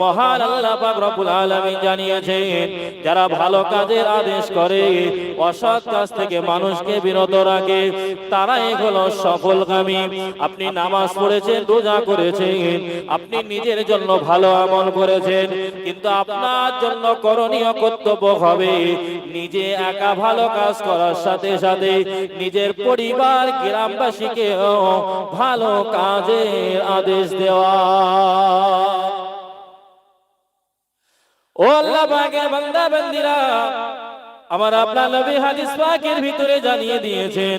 মহান আল্লাহ পাক রব্বুল আলামিন জানিয়েছেন, যারা ভালো কাজের আদেশ করে, অসৎ কাজ থেকে মানুষকে বিরত রাখে, তারাই হলো সফলকামী আপনি নামাজ পড়েছেন, রোজা করেছেন, আপনি নিজের জন্য ভালো আমল করেছেন, কিন্তু আপনার জন্য করণীয় কর্তব্য হবে নিজে একা ভালো কাজ করার সাথে সাথে নিজের পরিবার, গ্রামবাসীকেও ভালো কাজের আদেশ দেওয়া। ও আল্লাহ পাকের বান্দা, বান্দিরা, আমার আপনার নবী হাদিস পাকের ভিতরে জানিয়ে দিয়েছেন,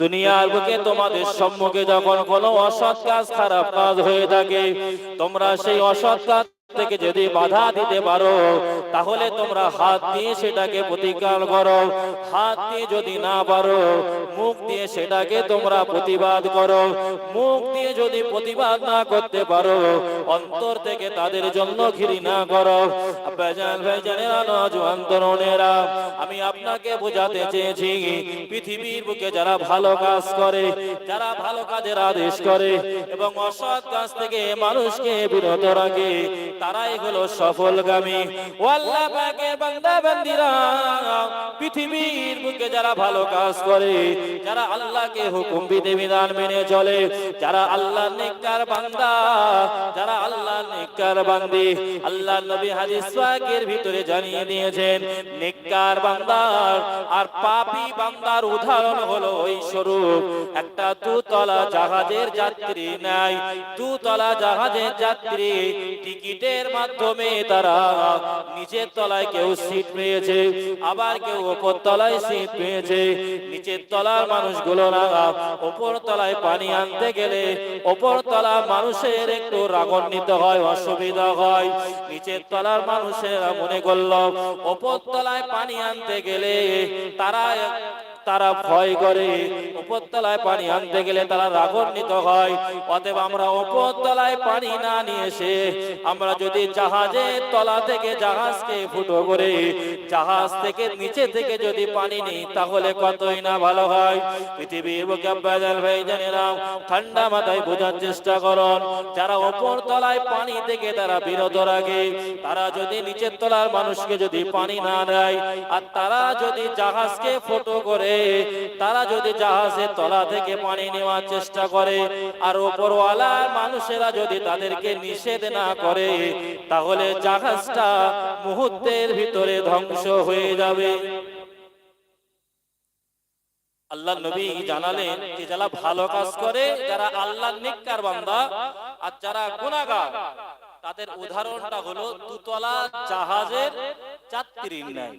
দুনিয়ার বুকে তোমাদের সম্মুখে যখন কোনো অসৎ কাজ, খারাপ কাজ হয়ে থাকে, তোমরা সেই অসৎ কাজ থেকে যদি বাধা দিতে পারো, তাহলে তোমরা হাত দিয়ে সেটাকে প্রতিকার করো। হাত দিয়ে যদি না পারো, মুখ দিয়ে সেটাকে তোমরা প্রতিবাদ করো। মুখ দিয়ে যদি প্রতিবাদ না করতে পারো, অন্তর থেকে তাদের জন্য ঘৃণা করো। ভাইজান আমি আপনাকে বোঝাতে চেয়েছি, পৃথিবীর বুকে যারা ভালো কাজ করে, যারা ভালো কাজের আদেশ করে এবং অসৎ কাজ থেকে মানুষকে বিরত রাখে তারাই হলো সফলগামী। আল্লাহ পাকের বান্দা বান্দিরা পৃথিবীর বুকে যারা ভালো কাজ করে, যারা আল্লাহকে হুকুম বিধি বিধান মেনে চলে, যারা আল্লাহ নেককার বান্দা, যারা আল্লাহ নেককার বান্দি আল্লাহ নবী হাদিস পাকের ভিতরে জানিয়ে দিয়েছেন, নেককার বান্দার আর পাপী বান্দার উদাহরণ হলো ওই স্বরূপ, একটা দুতলা জাহাজের যাত্রী নাই, দুতলা জাহাজের যাত্রী টিকিটের মাধ্যমে তারা নিচের তলায় কেউ সিট পেয়েছে, আবার কেউ ওপর তলায় সিট পেয়েছে। নিচের তলার মানুষগুলো ওপর তলায় পানি আনতে গেলে ওপর তলা মানুষের একটু রাগান্বিত হয়, অসুবিধা হয়। নিচের তলার মানুষেরা মনে করল, ওপর তলায় পানি আনতে গেলে তারা তারা ভয় করে। উপরতলায় পানি আনতে গেলে তারা রাগান্বিত হয়। অতএব আমরা উপরতলায় পানি না নিয়ে এসে আমরা যদি জাহাজের তলা থেকে জাহাজকে ফুটো করে, জাহাজ থেকে নিচে থেকে যদি পানি নিই, তাহলে কতই না ভালো হয়? পৃথিবীর বুকে বাজার ভাই জানেরা ঠান্ডা মাথায় বোঝার চেষ্টা করুন। যারা ওপর তলায় পানি থেকে তারা বিরত রাখে। তারা যদি নিচের তলার মানুষকে যদি পানি না দেয়, আর তারা যদি জাহাজকে ফুটো করে তারা যদি জাহাজের তলা থেকে পানি নেওয়ার চেষ্টা করে আর ওপরওয়ালার মানুষেরা যদি তাদেরকে নিষেধ না করে, তাহলে জাহাজটা মুহূর্তের ভিতরে ধ্বংস হয়ে যাবে। আল্লাহ নবী জানালেন যে যারা ভালো কাজ করে, যারা আল্লাহ নিকার বান্দা আর যারা গুনাহগার, তাদের উদাহরণটা হলো, দুতলা জাহাজের যাত্রীর ন্যায়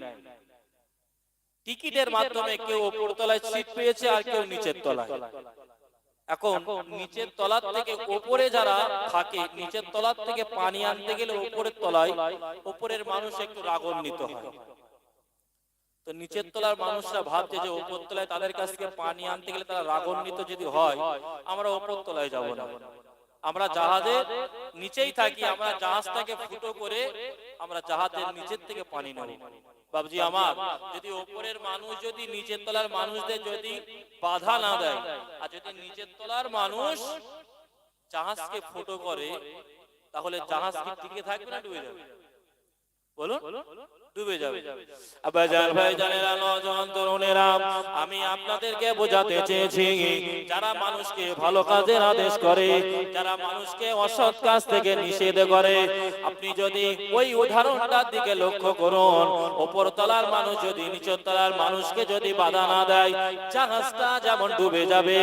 টিকিটের মাধ্যমে কেউ ওপর তলায় সিট পেয়েছে আর কেউ নিচের তলায়। এখন নিচের তলার থেকে ওপরে যারা থাকে নিচের তলার থেকে পানি আনতে গেলে ওপরের তলায় ওপরের মানুষ একটু রাগান্বিত হয়। তো নিচের তলার মানুষরা ভাবছে যে ওপর তলায় তাদের কাছ থেকে পানি আনতে গেলে তারা রাগান্বিত যদি হয় আমরা ওপর তলায় যাব না। আমরা জাহাজের নিচেই থাকি আমরা জাহাজটাকে ফুটো করে আমরা জাহাজের নিচের থেকে পানি নেব বাবজি আমার, যদি ওপরের মানুষ যদি নিচের তলার মানুষদের যদি বাধা না দেয়, আর যদি নিচের তলার মানুষ জাহাজকে ফুটো করে, তাহলে জাহাজ কি টিকে থাকবে না ডুবে যাবে? বলুন। ডুবে যাবে আবাজান ভাই জানেরা নজওয়ান তরুণেরা আমি আপনাদেরকে বোঝাতে চেয়েছি যারা মানুষকে ভালো কাজের আদেশ করে যারা মানুষকে অসৎ কাজ থেকে নিষেধ করে আপনি যদি ওই উদাহরণটার দিকে লক্ষ্য করুন ওপর তলার মানুষ যদি নিচের তলার মানুষকে যদি বাধা না দেয় জাহাজটা যেমন ডুবে যাবে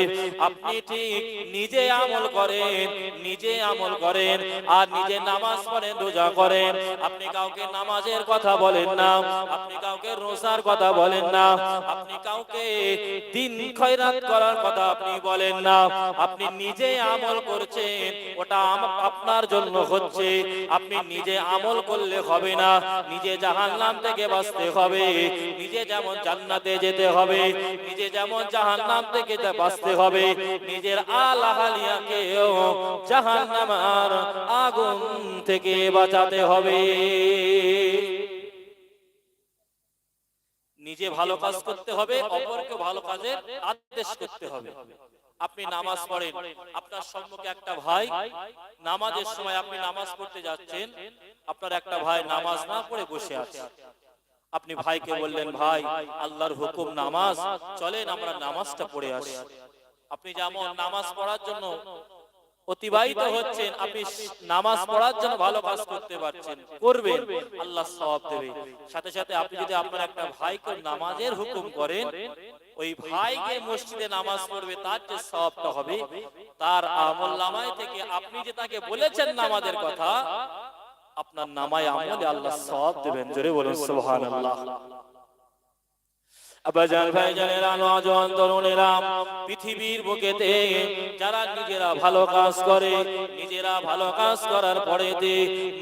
আপনি ঠিক নিজে আমল করেন নিজে আমল করেন আর নিজে নামাজ পড়েন রোজা করেন আপনি কাউকে নামাজের কথা বলেন না। আপনি কাউকে রোজার কথা বলেন না। আপনি কাউকে দিন খয়রাত করার কথা আপনি বলেন না। আপনি নিজে আমল করছেন, ওটা আপনার জন্য হচ্ছে। আপনি নিজে আমল করলে হবে না। নিজে জাহান্নাম থেকে বাঁচতে হবে। নিজে যেমন জান্নাতে যেতে হবে, নিজে যেমন জাহান্নাম থেকে বাঁচতে হবে। নিজের আলাহালিয়াকেও জাহান্নামার আগুন থেকে বাঁচাতে হবে। নিজে ভালো কাজ করতে হবে অপরকে ভালো কাজের আদেশ করতে হবে। আপনি নামাজ পড়েন। আপনার সম্মুখে একটা ভাই নামাজের সময় আপনি নামাজ পড়তে যাচ্ছেন। আপনার একটা ভাই নামাজ না পড়ে বসে আছে। আপনি ভাইকে বললেন ভাই আল্লাহর হুকুম নামাজ। চলেন আমরা নামাজটা পড়ে আসি। আপনি যেমন নামাজ পড়ার জন্য অতিবাহিত হচ্ছেন আপনি নামাজ পড়ার জন্য ভালো কাজ করতে পারছেন করবেন। আল্লাহ সওয়াব দেবে। সাথে সাথে আপনি যদি আপনার একটা ভাইকে নামাজের হুকুম করেন ওই ভাইকে মসজিদে নামাজ পড়বে তার যে সওয়াবটা হবে তার আমল নামায় থেকে আপনি যে তাকে বলেছেন নামাজের কথা আপনার নামায় আমলে আল্লাহ সওয়াব দেবেন। জোরে বলুন সুবহানাল্লাহ। আবাজান ভাই জানেরা নওজোয়ান তরুণেরা পৃথিবীর বুকেতে যারা নিজেরা ভালো কাজ করে নিজেরা ভালো কাজ করার পরেতে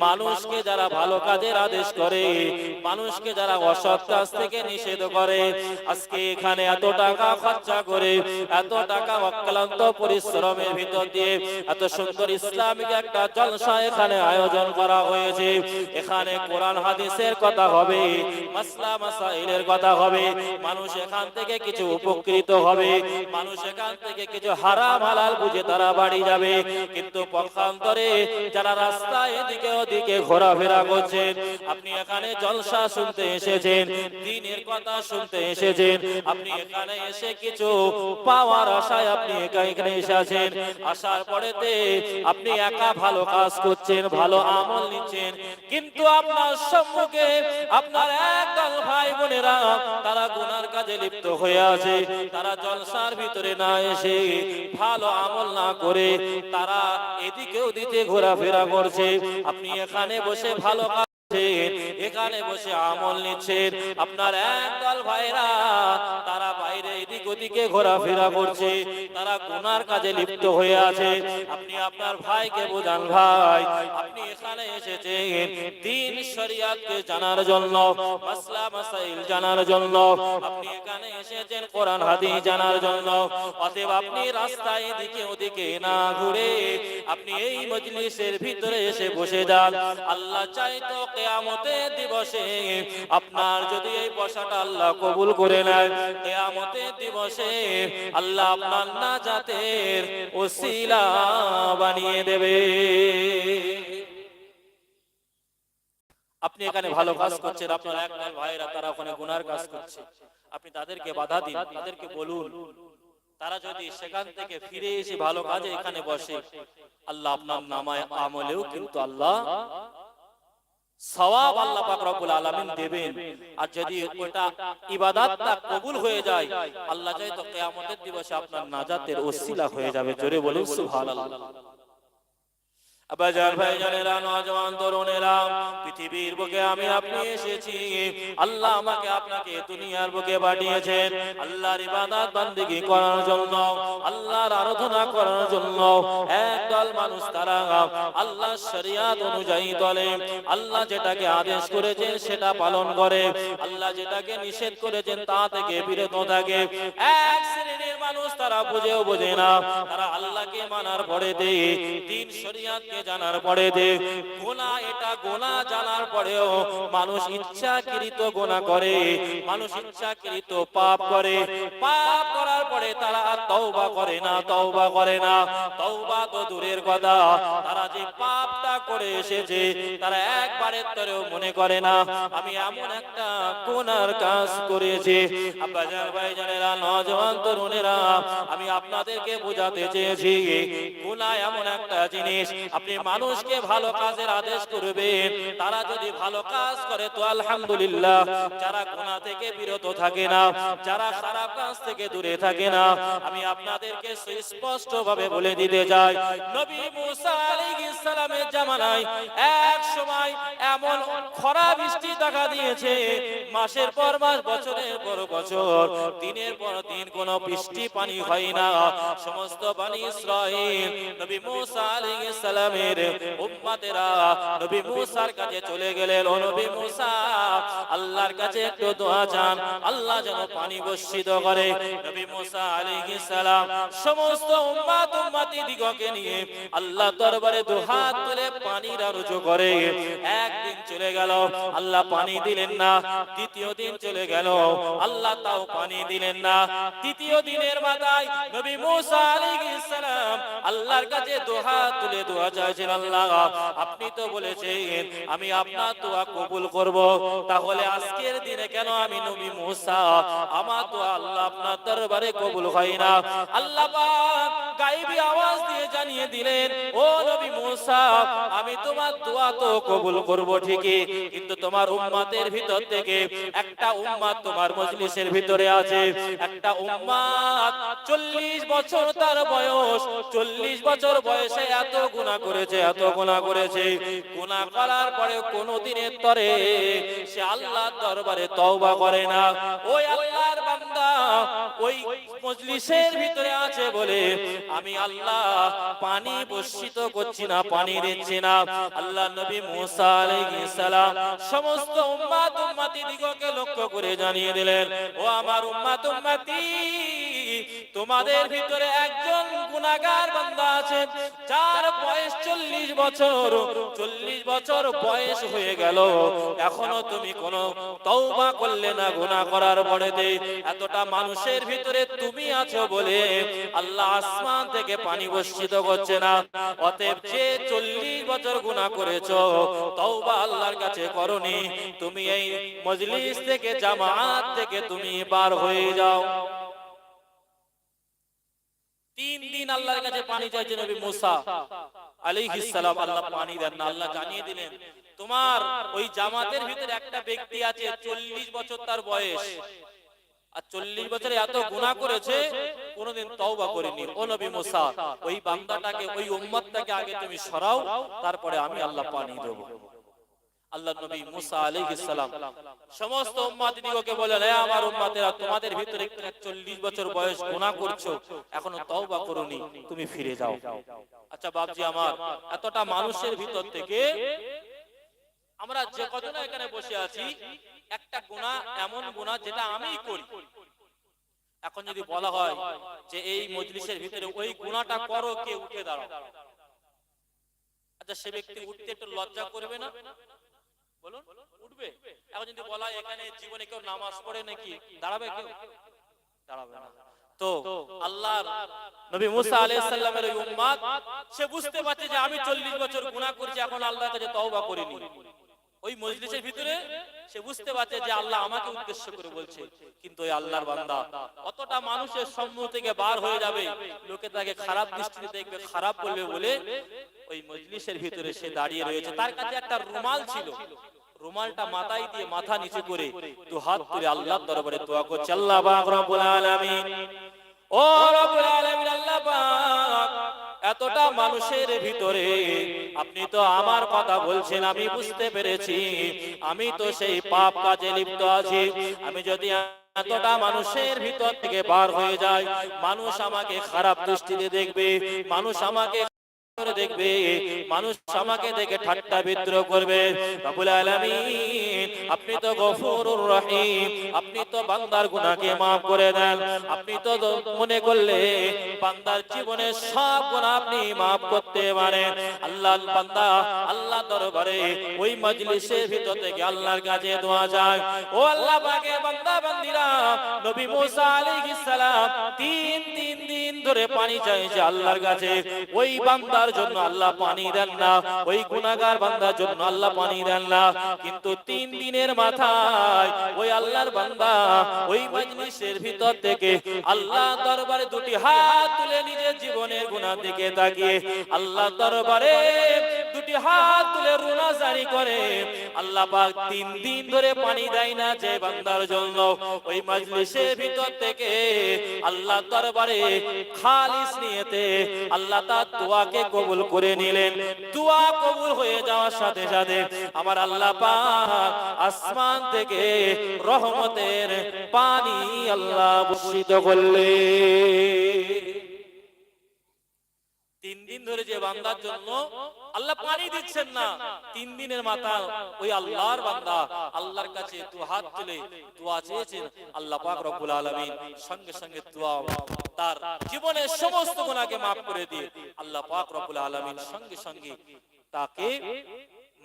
মানুষকে যারা ভালো কাজের আদেশ করে মানুষকে যারা অসৎ কাজ থেকে নিষেধ করে আজকে এখানে এত টাকা খরচা করে এত টাকা অক্লান্ত পরিশ্রমের ভিতর দিয়ে এত সুন্দর ইসলামিক একটা জলসা এখানে আয়োজন করা হয়েছে এখানে কোরআন হাদিসের কথা হবে মাসলা মাসাইলের কথা হবে মানুষ এখান থেকে কিছু উপকৃত হবে। মানুষ এখান থেকে কিছু হারাম হালাল বুঝে তারা বাড়ি যাবে। কিন্তু পক্ষান্তরে যারা রাস্তায় এদিকে ওদিকে ঘোরাফেরা করছেন আপনি এখানে জলসা শুনতে এসেছেন দিনের কথা শুনতে এসেছেন। আপনি এখানে এসে কিছু পাওয়ার আশায় আপনি একা এখানে এসেছেন। আসার পরেতে আপনি একা ভালো কাজ করছেন ভালো আমল নিচ্ছেন। কিন্তু আপনার সম্মুখে আপনার একদল ভাই বোনেরা তারা গুনার কাজে লিপ্ত হয়ে আছে। তারা জলসার ভিতরে না এসে ভালো আমল না করে, তারা এদিকে ওদিকে ঘোরাফেরা করছে। আপনি এখানে বসে ভালো এখানে বসে আমল নিচ্ছেন। আপনার একদল ভাইরা, তারা বাইরে এদিক ওদিকে ঘোরাফেরা করছে, তারা গুনার কাজে লিপ্ত হয়ে আছে। আপনি আপনার ভাইকে বোঝান ভাই, আপনি এখানে এসেছেন দিন শরিয়াতকে জানার জন্য, মাসলা মাসাইল জানার জন্য, আপনি এখানে এসেছেন কোরআন হাদিস জানার জন্য, অতএব আপনি রাস্তায় এদিকে ওদিকে না ঘুরে আপনি এই মজলিসের ভিতরে এসে বসে যান। আল্লাহ চাইতো কেয়ামতের দিবসে আপনার যদি এই বসাটা আল্লাহ কবুল করে নেয়, কেয়ামতের দিবসে আল্লাহ আপনার নাজাতের ওসিলা বানিয়ে দেবে। আপনি এখানে ভালো কাজ করছেন আপনার একদল ভাইরা তারা ওখানে গুনার কাজ করছে। আপনি তাদেরকে বাধা দিন তাদেরকে বলুন। তারা যদি সেখান থেকে ফিরে এসে ভালো কাজে এখানে বসে আল্লাহ আপনার নামায় আমলেও কিন্তু আল্লাহ সওয়াব আল্লাহ পাক রব্বুল আলামিন দেবেন। আর যদি ওটা ইবাদতটা কবুল হয়ে যায় আল্লাহ চাই তো কিয়ামতের দিবসে আপনার নাজাতের ওসিলা হয়ে যাবে। জোরে বলুন সুবহানাল্লাহ। জানেরা নওজওয়ান তরুণেরা, পৃথিবীর বুকে আমি আপনি এসেছি। আল্লাহ আমাকে আপনাকে দুনিয়ার বুকে পাঠিয়েছেন। আল্লাহর ইবাদত করার জন্য, আল্লাহর আরাধনা করার জন্য একদল মানুষ তারা। আল্লাহর শরিয়াত অনুযায়ী চলে। আল্লাহ যেটাকে আদেশ করেছেন সেটা পালন করে। আল্লাহ যেটাকে নিষেধ করেছেন তা থেকে বিরত থাকে। এক মানুষ তারা বুঝেও বোঝে না। তারা আল্লাহকে মানার পরে দে, তিন শরিয়াতকে জানার পরে দে। গোনা এটা গোনা জানার পরেও মানুষ ইচ্ছাকৃত গোনা করে, মানুষ ইচ্ছাকৃত পাপ করে। পাপ করার পরে তারা তওবা করে না, তওবা করে না। তওবা তো দূরের কথা। তারা যে পাপটা করে এসেছে, তারা একবারের তরেও মনে করে না, আমি এমন একটা গুনার কাজ করেছি। আব্বাজান নজওয়ান তরুণেরা, আমি আপনাদেরকে বোঝাতে চেয়েছি, গুনাহ এমন একটা জিনিস, আপনি মানুষকে ভালো কাজের আদেশ করবেন, তারা যদি ভালো কাজ করে তো আলহামদুলিল্লাহ, যারা গুনাহ থেকে বিরত থাকে না, যারা খারাপ কাজ থেকে দূরে থাকে না, আমি আপনাদেরকে সুস্পষ্ট ভাবে বলে দিতে চাই, নবী মুসা আলাইহিস সালামের জামানায় এক সময় এমন খরা বৃষ্টি দেখা দিয়েছে, মাসের পর মাস, বছরের পর বছর, দিনের পর দিন কোনো বৃষ্টি পানি হয় না। সমস্ত বানি ইসরাইল নবী মুসা সালামের নবী মুসার কাছে চলে গেলেন। ও নবী মুসা, আল্লাহর কাছে একটু দোয়া চান। আল্লাহ যেন পানি বর্ষিত করে। নবী মুসা সালাম সমস্ত দিগকে নিয়ে আল্লাহ দরবারে দুহাত তুলে পানির আরজু করে। একদিন চলে গেল, আল্লাহ পানি দিলেন না, দ্বিতীয় দিন চলে গেল, আল্লাহ তাও পানি দিলেন না। তৃতীয় দিনের মাথায় নবী মুসা আলাইহিস আল্লাহর কাছে দুহাত তুলে দোয়া চাইছেন আল্লাহ আপনি তো বলেছেন আমি আপনার দোয়া কবুল করব। তাহলে আজকের দিনে কেন আমি নবী মুসা? আমার দোয়া আল্লাহ আপনার দরবারে কবুল হয় না। আল্লাহ পাক গায়েবী আওয়াজ দিয়ে জানিয়ে দিলেন ও নবী মুসা আমি তোমার দোয়া তো কবুল করব ঠিকই কিন্তু তোমার উম্মাতের ভিতর থেকে একটা উম্মাত তোমার মজলিসের ভিতরে আছে। একটা উম্মাত চল্লিশ বছর তার বয়স চল্লিশ বছর বয়সে এত গুণা করেছে, এত গুণা করেছে। গুণা করার পরে কোনো দিনের তরে সে আল্লাহর দরবারে তওবা করে না। ওই আল্লাহর ওই মজলিসের ভিতরে আছে বলে আমি আল্লাহ পানি বর্ষিত করছি না, পানি দিচ্ছি না। আল্লাহ নবী মুসা আলাইহিস সালাম সমস্ত উম্মাত উম্মতি দিগকে লক্ষ্য করে জানিয়ে দিলেন, ও আমার উম্মাত উম্মতি, তোমাদের ভিতরে একজন গুনাহগার বান্দা আছে, যার বয়স চল্লিশ বছর চল্লিশ বছর বয়স হয়ে গেল। এখনও তুমি কোনো তওবা করলে না, গুনাহ করার পরেতে এতটা মানুষের ভিতরে তুমি আছো বলে আল্লাহ আসমান থেকে পানি বর্ষিত করছে না। অতএব যে চল্লিশ বছর গুনাহ করেছ, তওবা আল্লাহর কাছে করনি। তুমি এই মজলিস থেকে, জামাত থেকে তুমি বার হয়ে যাও। তিন দিন আল্লাহর কাছে পানি চাইছে নবী মুসা আলাইহিস সালাম। আল্লাহ পানি দেন না, আল্লাহ জানিয়ে দিলেন, তোমার ওই জামাতের ভিতরে একটা ব্যক্তি আছে, চল্লিশ বছর তার বয়স। আর চল্লিশ বছরে এত গুনাহ করেছে কোনোদিন তওবা করেনি। ও নবী মুসা ওই বান্দাটাকে ওই উম্মতটাকে আগে তুমি সরাও তারপরে আমি আল্লাহ পানি দেব। আল্লাহ নবী মুসা আলাইহিস সালাম সমস্ত উম্মত দিগকে বলেন হে আমার উম্মতেরা তোমাদের ভিতরে 40 বছর বয়স গুনাহ করছ এখনও তওবা করোনি তুমি ফিরে যাও। আচ্ছা বাপজি আমার এতটা মানুষের ভিতর থেকে আমরা যে কজন এখানে বসে আছি, একটা গুনাহ এমন গুনাহ যেটা আমিই করি। এখন যদি বলা হয় যে এই মজলিসের ভিতরে ওই গুনাহটা করো, কে উঠে দাঁড়াও। আচ্ছা সে ব্যক্তি উঠতে একটু লজ্জা করবে না? বলুন, উঠবে। এখন যদি বলা হয় এখানে জীবনে কেউ নামাজ পড়ে নাকি, দাঁড়াবে কেউ? দাঁড়াবে না। তো আল্লাহ নবী মুসা আলাইহিস সালামের উম্মত সে বুঝতে পারছে যে আমি 40 বছর গুনাহ করেছি, এখন আল্লাহর কাছে তওবা করিনি। ওই মজলিসের ভিতরে সে বুঝতে পারছে যে আল্লাহ আমাকে উদ্দেশ্য করে বলছে। কিন্তু ওই আল্লাহর বান্দা অতটা মানুষের সম্মুখ থেকে বার হয়ে যাবে। লোকে তাকে খারাপ দৃষ্টিতে দেখবে খারাপ বলবে বলে ওই মজলিসের ভিতরে সে দাঁড়িয়ে রয়েছে। তার কাছে একটা রুমাল ছিল। রুমালটা মাথায় দিয়ে মাথা নিচু করে দু হাত তুলে আল্লাহর দরবারে দোয়া করছে আল্লাহ পাক রব্বুল আলামিন। ও রব্বুল আলামিন আল্লাহ পাক। এতটা মানুষের ভিতরে আপনি তো আমার কথা বলছেন আমি বুঝতে পেরেছি। আমি তো সেই পাপ কাজে লিপ্ত আছি। আমি যদি এতটা মানুষের ভিতর থেকে বার হয়ে যায় মানুষ আমাকে খারাপ দৃষ্টিতে দেখবে মানুষ আমাকে করে দেখবে, মানুষ আমাকে দেখে ঠাট্টা বিদ্রোহ করবে। রব্বুল আলামিন, আপনি তো গফুরুর রহিম, আপনি তো বান্দার গুনাহকে maaf করে দেন। আপনি তো মনে করলে বান্দার জীবনে সব গুনাহ আপনি maaf করতে পারেন। আল্লাহ, বান্দা, আল্লাহ দরবারে ওই মজলিসের ভিতর থেকে আল্লাহর কাছে দোয়া যায় ও আল্লাহ পাকের বান্দা, বান্দিরা, নবী মুসা আলাইহিস সালাম তিন তিন দিন ধরে পানি চাইছে আল্লাহর কাছে। ওই বান্দার জন্য আল্লাহ পানি দেন না, ওই গুনাহগার বান্দার জন্য আল্লাহ পানি দেন না। কিন্তু তিন দিনের মাথায় ওই আল্লাহর বান্দা ওই মজলিসের ভিতর থেকে আল্লাহ দরবারে দুটি হাত তুলে নিজের জীবনের গুনাহ দিকে তাকিয়ে আল্লাহ দরবারে দুটি হাত তুলে রুনা জারি করে। আল্লাহ পাক তিন দিন ধরে পানি দেয় না যে বান্দার জন্য। ওই মজলিসের ভিতর থেকে আল্লাহ দরবারে খালিস নিয়েতে আল্লাহ তার দোয়াকে কবুল করে নিলেন। দোয়া কবুল হয়ে যাওয়ার সাথে সাথে আমার আল্লাহ পাক আসমান থেকে রহমতের পানি আল্লাহ বর্ষিত করলে তিন দিন ধরে যে বান্দার জন্য আল্লাহ পানি দিচ্ছেন না, তিন দিনের মাথা ওই আল্লাহর বান্দা আল্লাহর কাছে দু হাত তুলে দোয়া চেয়েছেন। আল্লাহ পাক রব্বুল আলামিন সঙ্গে সঙ্গে দোয়া তার জীবনের সমস্ত গুণাকে মাফ করে দিয়ে আল্লাহ পাক রব্বুল আলামিন সঙ্গে সঙ্গে তাকে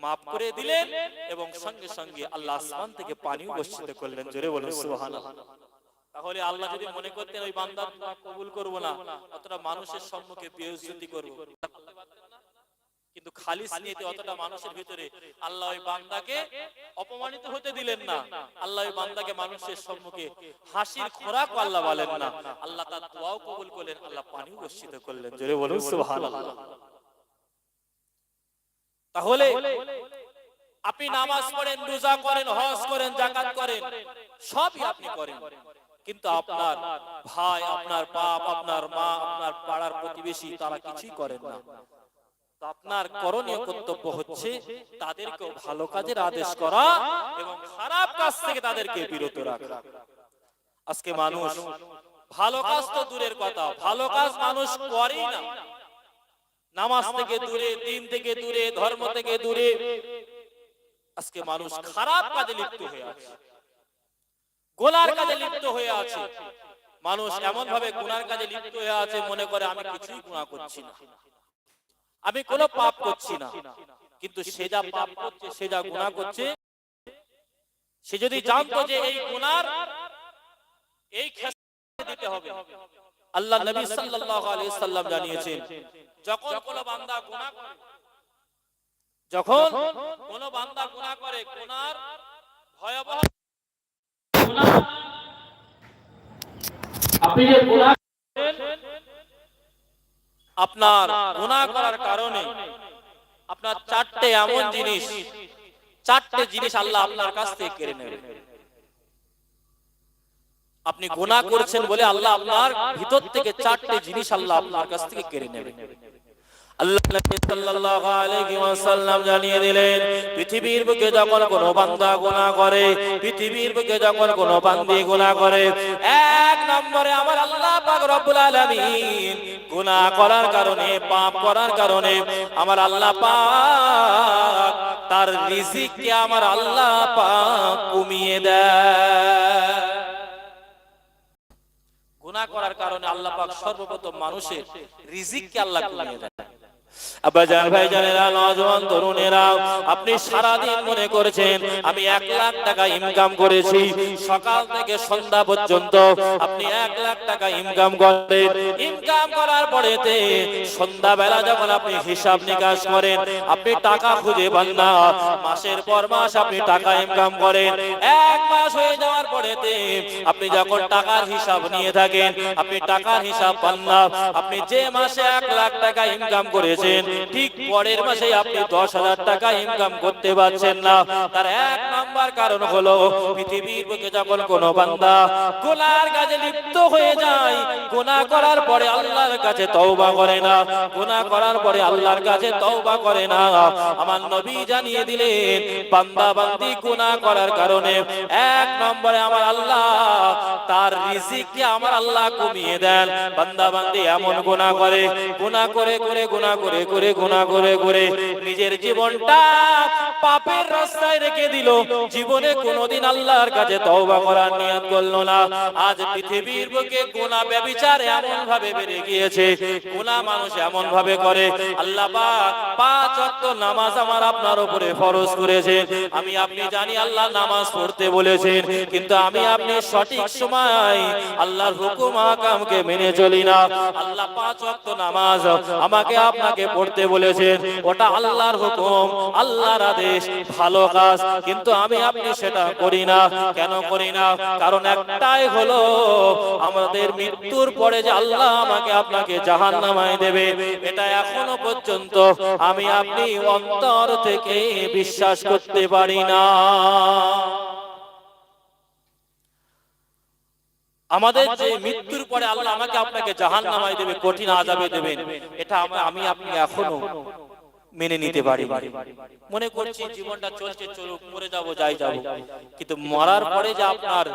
মাফ করে দিলেন এবং সঙ্গে সঙ্গে আল্লাহ আসমান থেকে পানি বর্ষিত করলেন। জোরে বলুন, সুবহানাল্লাহ। তাহলে আল্লাহ যদি মনে করতেন, ওই বান্দা কবুল করব না, অতটা মানুষের সম্মুখে বেইজ্জতি করব। কিন্তু খালিস নিয়তে অতটা মানুষের ভিতরে আল্লাহ ওই বান্দাকে অপমানিত হতে দিলেন না। আল্লাহ ওই বান্দাকে মানুষের সম্মুখে হাসির খোরাক আল্লাহ বলেন না। আল্লাহ তার দোয়াও কবুল করলেন আল্লাহ পানিও বর্ষিত করলেন। জোরে বলুন সুবহানাল্লাহ। তাহলে আপনি নামাজ পড়েন রোজা করেন হজ করেন জাকাত করেন সবই আপনি করেন। কিন্তু আপনার ভাই আপনার বাপ আপনার মা আপনার পাড়ার প্রতিবেশী তারা কিছুই করেন না। আপনার করণীয় কর্তব্য হচ্ছে তাদেরকেও ভালো কাজের আদেশ করা এবং খারাপ কাজ থেকে তাদেরকে বিরত রাখা। আজকে মানুষ ভালো কাজ তো দূরের কথা ভালো কাজ মানুষ করেই না। নামাজ থেকে দূরে দিন থেকে দূরে ধর্ম থেকে দূরে। আজকে মানুষ খারাপ কাজে লিপ্ত হয়ে আছে। গোলার কাজে লিপ্ত হয়ে আছে। মানুষ এমন ভাবে গুনার কাজে লিপ্ত হয়ে আছে মনে করে আমি কিছুই গুণা করছি না। আমি কোনো পাপ করছি না। কিন্তু সে যা পাপ করছে, সে যা গুণা করছে, সে যদি জানতো যে এই গুনার এই দিতে হবে। আল্লাহ নবী সাল্লাম জানিয়েছেন, যখন কোন বান্দা গুনাহ করে, যখন কোন বান্দা গুনাহ করে, গুনার ভয়াবহ আপনি যে গুনাহ আপনার গুনাহ করার কারণে আপনার চারটে এমন জিনিস চারটে জিনিস আল্লাহ আপনার কাছ থেকে কেড়ে নেবে। আপনি গুনাহ করছেন বলে আল্লাহ আপনার ভিতর থেকে চারটে জিনিস আল্লাহ আপনার কাছ থেকে কেড়ে নেবে। আল্লাহ নবী সাল্লাল্লাহু আলাইহি ওয়াসাল্লাম জানিয়ে দিলেন, পৃথিবীর বুকে যখন কোনো বান্দা গুনাহ করে, পৃথিবীর বুকে যখন কোনো বান্দি গুনাহ করে, এক নম্বরে আমার আল্লাহ পাক রব্বুল আলামিন গুনাহ করার কারণে, পাপ করার কারণে আমার আল্লাহ পাক তার রিজিককে আমার আল্লাহ পাক কমিয়ে দেয়। গুনাহ করার কারণে আল্লাহ পাক সর্বপ্রথম মানুষের রিজিককে আল্লাহ কমিয়ে দেয়। আপনি হিসাব নিকাশ করেন, আপনি টাকা খুঁজে পান না। মাসের পর মাস আপনি টাকা ইনকাম করেন। এক মাস হয়ে যাওয়ার পরেতে আপনি যখন টাকার হিসাব নিয়ে থাকেন, আপনি টাকার হিসাব পান না। আপনি যে মাসে এক লাখ টাকা ইনকাম করেছেন ঠিক পরের মাসে আপনি দশ হাজার টাকা ইনকাম করতে পারছেন না। তার এক নাম্বার কারণ হলো, পৃথিবীর বুকে যখন কোনো বান্দা গোনার কাজে লিপ্ত হয়ে যায়, গুনাহ করার পরে আল্লাহর কাছে তওবা করে না, গুনাহ করার পরে আল্লাহর কাছে তওবা করে না। আমার নবী জানিয়ে দিলেন বান্দা বান্দি গুনাহ করার কারণে এক নম্বরে আমার আল্লাহ, তার রিজিককে আমার আল্লাহ কমিয়ে দেন। বান্দা বান্দি এমন গুনাহ করে গুনাহ করে করে, গুনাহ করে করে, গুনাহ করে করে নিজের জীবনটা পাপের রাস্তায় রেখে দিল। জীবনে কোনোদিন আল্লাহর কাছে তওবা করার নিয়ত করল না। আজ পৃথিবীর বুকে গুনাহ ব্যভিচার এমন ভাবে বেড়ে গিয়েছে। গুনাহ মানুষ এমন ভাবে করে, আল্লাহ পাক পাঁচ ওয়াক্ত নামাজ আমার আপনার উপরে ফরজ করেছে আমি আপনি জানি আল্লাহ নামাজ পড়তে বলেছেন, কিন্তু আমি আপনি সঠিক সময় আল্লাহর হুকুম, আকামকে মেনে চলি না। আল্লাহ পাঁচ ওয়াক্ত নামাজ আমাকে আপনাকে পড়তে বলেছেন, ওটা আল্লাহর হুকুম, আল্লাহর আদেশ, ভালো কাজ। কিন্তু আমি, আপনি সেটা করি না। কেন করি না? কারণ একটাই হলো, আমাদের মৃত্যুর পরে যে আল্লাহ আমাকে আপনাকে জাহান্নামায় দেবে, এটা এখনও পর্যন্ত আমি, আপনি অন্তর থেকে বিশ্বাস করতে পারি না। আমাদের যে মৃত্যুর পরে আল্লাহ আমাকে আপনাকে জাহান নামায় দেবে কঠিন আজাবে দেবেন। এটা আমি আপনি এখনও মেনে নিতে পারি মনে করছি জীবনটা চলছে চলুক মরে যাব যাই যাব। কিন্তু মরার পরে যে আপনার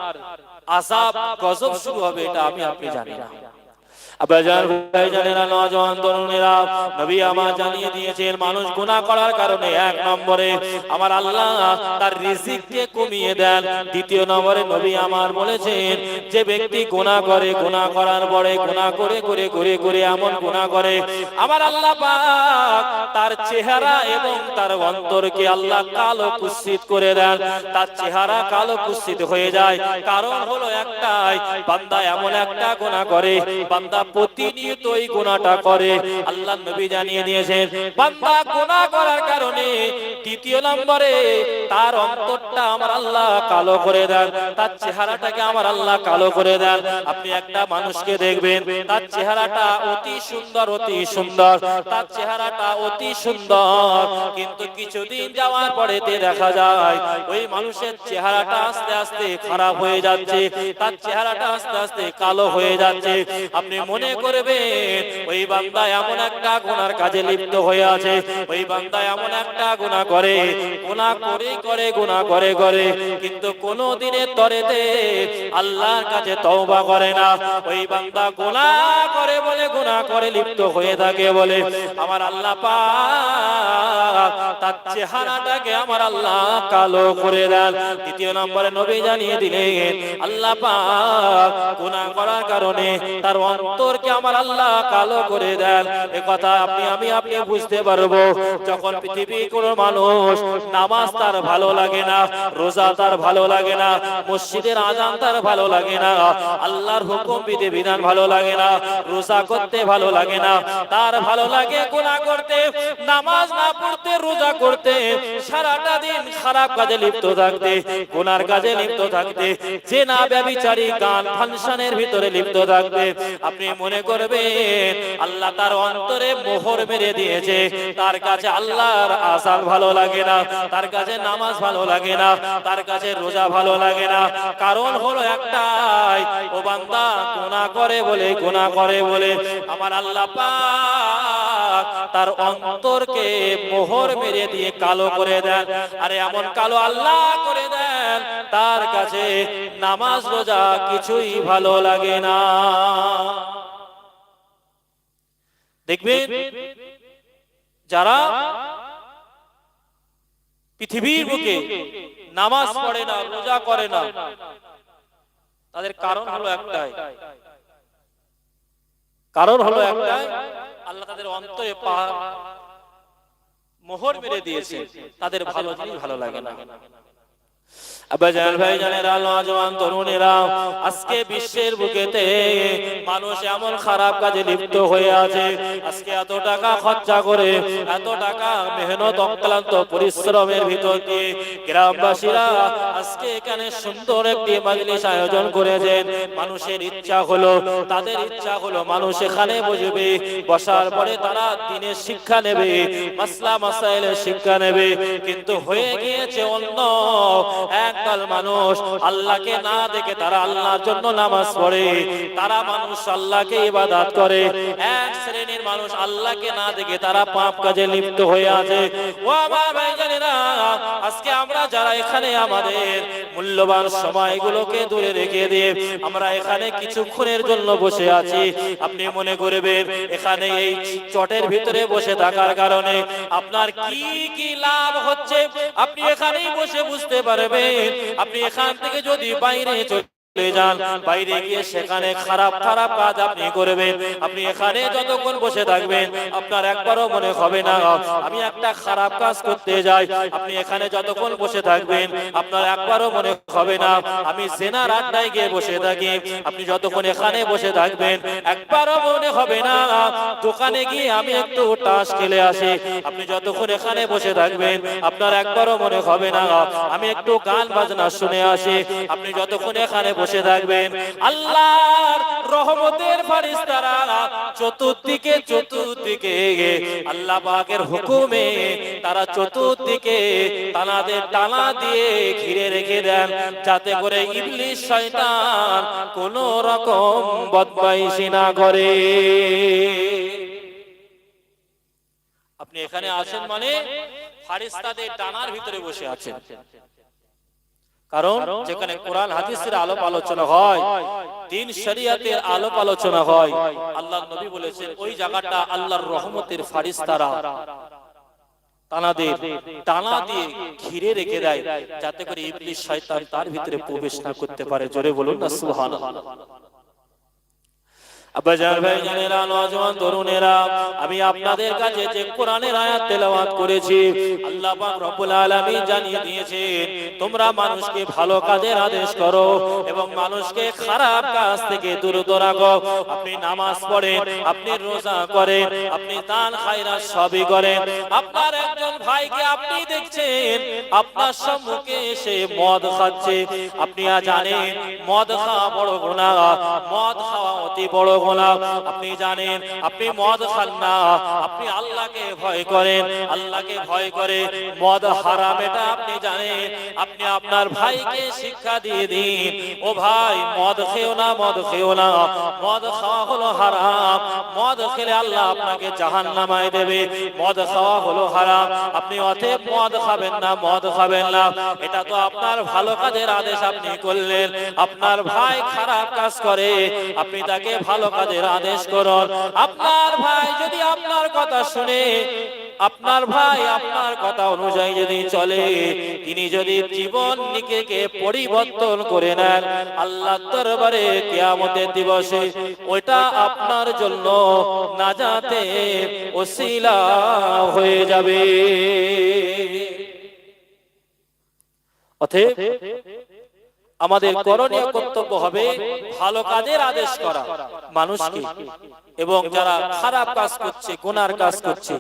আজাব গজব শুরু হবে এটা আমি আপনি জানি না। আব্বাজান ভাইজানেরা নওজোয়ান তরুণেরা, নবী আমার জানিয়ে দিয়েছেন, মানুষ গুনাহ করার কারণে এক নম্বরে আমার আল্লাহ তার রিজিককে কমিয়ে দেন। দ্বিতীয় নম্বরে নবী আমার বলেছেন, যে ব্যক্তি গুনাহ করে, গুনাহ করার পরে গুনাহ করে করে করে করে এমন গুনাহ করে, আমার আল্লাহ পাক তার চেহারা এবং তার অন্তরকে আল্লাহ কালো কুৎসিত করে দেন। তার চেহারা কালো কুৎসিত হয়ে যায়। কারণ হলো একটাই, বান্দা এমন একটা গুনাহ করে, বান্দা প্রতিনিয়ত এই গুনাহটা করে। আল্লাহ নবী জানিয়ে দিয়েছেন, বান্দা গুনাহ করার কারণে দ্বিতীয় নম্বরে তার অন্তরটা আমার আল্লাহ কালো করে দেন, তার চেহারাটাকে আমার আল্লাহ কালো করে দেন। আপনি একটা মানুষকে দেখবেন, তার চেহারাটা অতি সুন্দর অতি সুন্দর, তার চেহারাটা অতি সুন্দর, কিন্তু কিছুদিন যাওয়ার পরে দেখা যায়, ওই মানুষের চেহারাটা আস্তে আস্তে খারাপ হয়ে যাচ্ছে, তার চেহারাটা আস্তে আস্তে কালো হয়ে যাচ্ছে। আপনি মনে করবেন ওই বান্দা এমন একটা গুনার কাজে লিপ্ত হয়ে আছে। ওই বান্দা এমন একটা গুনাহ করে গুনাহ করে করে, গুনাহ করে করে। কিন্তু কোনো দিনের তরেতে আল্লাহর কাছে তওবা করে না। ওই বান্দা গুনাহ করে বলে, গুনাহ করে লিপ্ত হয়ে থাকে বলে, আমার আল্লাহ পাক তার চেহারাটাকে আমার আল্লাহ কালো করে দেন। দ্বিতীয় নম্বরে নবী জানিয়ে দিলেন, আল্লাহ পাক গুনাহ করার কারণে তার অন্তরকে আমার আল্লাহ কালো করে দেন। এ কথা আপনি, আমি, আপনি বুঝতে পারব। যখন পৃথিবী কোন মানুষ নামাজ তার ভালো লাগে না, রোজা তার ভালো লাগে না, মসজিদের আজান তার ভালো লাগে না, আল্লাহর হুকুম বিধি বিধান ভালো লাগে না, রোজা করতে ভালো লাগে না, তার ভালো লাগে গুনাহ করতে, নামাজ না পড়তে, রোজা করতে, সারাটা দিন খারাপ কাজে লিপ্ত থাকতে গুনার কাজে লিপ্ত থাকতে যে না ব্যবিচারী গান ফাংশনের ভিতরে লিপ্ত থাকবে আপনি মনে করবেন, আল্লাহ তার অন্তরে মোহর মেরে দিয়েছে। তার কাছে আল্লাহর আসাল ভালো লাগে না, তার কাছে নামাজ ভালো লাগে না, তার কাছে রোজা ভালো লাগে না। কারণ হলো একটাই, ও বান্দা গুনাহ করে বলে, গুনাহ করে বলে, আমার আল্লাহ পাক তার অন্তরকে মোহর মেরে দিয়ে কালো করে দেন। আরে এমন কালো আল্লাহ করে দেন, তার কাছে নামাজ রোজা কিছুই ভালো লাগে না। দেখবেন যারা পৃথিবীর বুকে নামাজ পড়ে না রোজা করে না তাদের কারণ হলো একটাই। কারণ হলো একটাই আল্লাহ তাদের অন্তরে মোহর মেরে দিয়েছে। তাদের ভালো জিনিস ভালো লাগে না। সুন্দর আয়োজন করেছেন। মানুষের ইচ্ছা হলো, তাদের ইচ্ছা হলো মানুষ এখানে বসবে, বসার পরে তারা দিনের শিক্ষা নেবে, মাসলা মাসাইলের শিক্ষা নেবে। কিন্তু হয়ে গিয়েছে অন্য একদল মানুষ আল্লাহকে না দেখে তারা আল্লাহর জন্য নামাজ পড়ে। তারা মানুষ আল্লাহকে ইবাদত করে। এক শ্রেণির মানুষ আল্লাহকে না দেখে তারা পাপ কাজে লিপ্ত হয়ে আছে। ও আমার ভাইজানেরা, আজকে আমরা যারা এখানে আমাদের মূল্যবান সময়গুলোকে দূরে রেখে দিয়ে আমরা এখানে কিছুক্ষণের জন্য বসে আছি, আপনি মনে করবেন এখানে এই চটের ভিতরে বসে থাকার কারণে আপনার কি কি লাভ হচ্ছে, আপনি এখানেই বসে বুঝতে পারবেন। আপনি এখান থেকে যদি বাইরে চলে বাইরে গিয়ে সেখানে খারাপ খারাপ কাজ আপনি করবেন। আপনি এখানে যতক্ষণ বসে থাকবেন, আপনার একবারও মনে হবে না। আমি একটা খারাপ কাজ করতে যাই। আপনি এখানে যতক্ষণ বসে থাকবেন, আপনার একবারও মনে হবে না। আমি আড্ডায় গিয়ে বসে থাকি। আপনি যতক্ষণ এখানে বসে থাকবেন, একবারও মনে হবে না। দোকানে গিয়ে আমি একটু টাস খেলে আসি। আপনি যতক্ষণ এখানে বসে থাকবেন, আপনার একবারও মনে হবে না। আমি একটু গান বাজনা শুনে আসি। আপনি যতক্ষণ এখানে বসে থাকবেন। আল্লাহর রহমতের ফারিস্তারা চতুর্দিকে চতুর্দিকে আল্লাহ পাকের হুকুমে তারা চতুর্দিকে তানাদের টানা দিয়ে ঘিরে রেখে দেন, যাতে করে ইবলিশ শয়তান কোন রকম বদমাইশি না করে। আপনি এখানে আছেন মানে ফারিস্তাদের টানার ভিতরে বসে আছেন। কারণ যেখানে কোরআন হাদিসের আলোপ আলোচনা হয়। দিন শরিয়াতের আলোপ আলোচনা হয়। আল্লাহ নবী বলেছেন ওই জায়গাটা আল্লাহর রহমতের ফারিস্তারা তানাদের টানা দিয়ে ঘিরে রেখে দেয় যাতে করে ইবলিশ শয়তান তার ভিতরে প্রবেশ না করতে পারে। জোরে বলুন না সুবহানাল্লাহ। আব্বাজান ভাই। জানেরা নওজওয়ান তরুণেরা আমি আপনাদের কাছে যে কোরআনের আয়াত তেলাওয়াত করেছি আল্লাহ পাক রব্বুল আলামিন জানিয়ে দিয়েছেন তোমরা মানুষকে ভালো কাজের আদেশ করো এবং মানুষকে খারাপ কাজ থেকে দূরত রাখো আপনি নামাজ পড়েন আপনি রোজা করেন আপনি দান খায়রাত সবই করেন। আপনার একজন ভাইকে আপনি দেখছেন আপনার সম্মুখে এসে মদ খাচ্ছে। আপনি জানেন মদ খাওয়া বড় গুনাহ মদ খাওয়া অতি বড় গোলাম আপনি জানেন, আপনি মদ খান না আপনি আল্লাহকে ভয় করেন, আল্লাহকে ভয় করে মদ হারাম, এটা আপনি জানেন। আপনি আপনার ভাইকে শিক্ষা দিয়ে দিন। ও ভাই, মদ খেও না, মদ খেও না। মদ খাওয়া হলো হারাম। মদ খেলে আল্লাহ আপনাকে জাহান্নামায় দেবে। মদ খাওয়া হলো হারাম। আপনি অতএব মদ খাবেন না, মদ খাবেন না। এটা তো আপনার ভালো কাজের আদেশ আপনি করলেন। আপনার ভাই খারাপ কাজ করে। আপনি তাকে ভালো কাজের আদেশ করুন? আপনার ভাই যদি আপনার কথা শুনে, আপনার ভাই আপনার কথা অনুযায়ী যদি চলে, তিনি যদি জীবন নিকেকে পরিবর্তন করে নেন আল্লাহ দরবারে কিয়ামতের দিবসে ওটা আপনার জন্য নাজাতে ওসিলা হয়ে যাবে। অতএব আমাদের করণীয় কর্তব্য হবে ভালো কাজের আদেশ করা। মানুষকে এবং যারা খারাপ কাজ করছে গুনার কাজ করছে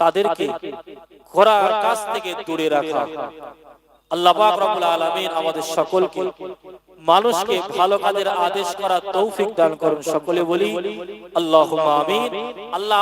তাদেরকে ঘোরার কাছ থেকে দূরে রাখা। আল্লাহ পাক রব্বুল আলামিন আমাদের সকলকে মানুষকে ভালো কাজের আদেশ করা তৌফিক দান করুন। সকলে বলি আল্লাহ আমিন। আল্লাহ